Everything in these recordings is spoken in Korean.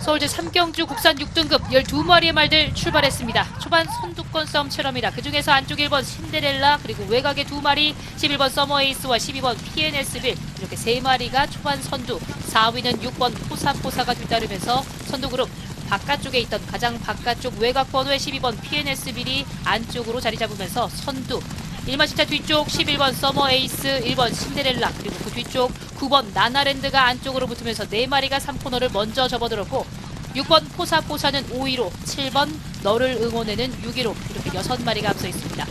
서울제 3경주 국산 6등급 12마리의 말들 출발했습니다. 초반 선두권 싸움 치럽니다. 그중에서 안쪽 1번 신데렐라 그리고 외곽의 2마리 11번 서머에이스와 12번 PNS빌 이렇게 3마리가 초반 선두 4위는 6번 포사포사가 뒤따르면서 선두 그룹 바깥쪽에 있던 가장 바깥쪽 외곽 번호의 12번 PNS빌이 안쪽으로 자리 잡으면서 선두 1마시차 뒤쪽 11번 서머 에이스, 1번 신데렐라, 그리고 그 뒤쪽 9번 나나랜드가 안쪽으로 붙으면서 4마리가 3코너를 먼저 접어들었고 6번 포사포사는 5위로, 7번 너를 응원해는 6위로 이렇게 6마리가 앞서 있습니다.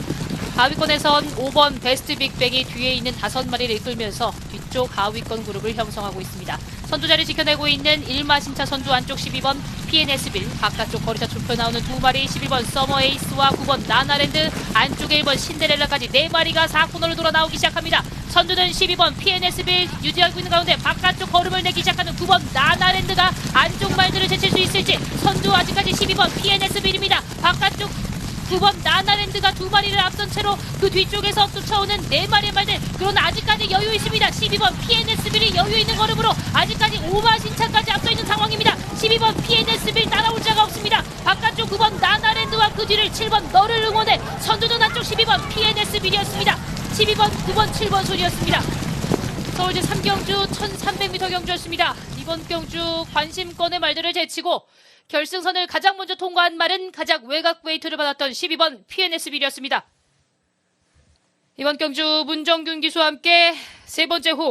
하위권에선 5번 베스트 빅뱅이 뒤에 있는 5마리를 이끌면서 뒤쪽 하위권 그룹을 형성하고 있습니다. 선두 자리 지켜내고 있는 1마 신차 선두 안쪽 12번 PNS빌 바깥쪽 거리차 좁혀 나오는 두 마리 12번 서머 에이스와 9번 나나랜드. 안쪽에 1번 신데렐라까지 네 마리가 4코너를 돌아 나오기 시작합니다. 선두는 12번 PNS빌 유지하고 있는 가운데 바깥쪽 걸음을 내기 시작하는 9번 나나랜드가 안쪽 말들을 제칠 수 있을지. 선두 아직까지 12번 PNS빌입니다. 바깥쪽 9번 나나랜드가 두 마리를 앞선 채로 그 뒤쪽에서 쫓아오는 네 마리의 말들. 그러나 아직까지 여유 있습니다. 12번 PNS빌이 여유 있는 걸음으로 아직까지 오마 신차까지 앞서 있는 상황입니다. 12번 PNS빌 따라올 자가 없습니다 바깥쪽 9번 나나랜드와 그 뒤를 7번 너를 응원해 선두는 안쪽 12번 PNS빌이었습니다 12번 9번 7번 소리였습니다 서울제 3경주 1300m 경주였습니다. 이번 경주 관심권의 말들을 제치고 결승선을 가장 먼저 통과한 말은 가장 외곽 웨이트를 받았던 12번 PNS빌이었습니다. 이번 경주 문정균 기수와 함께 세 번째 후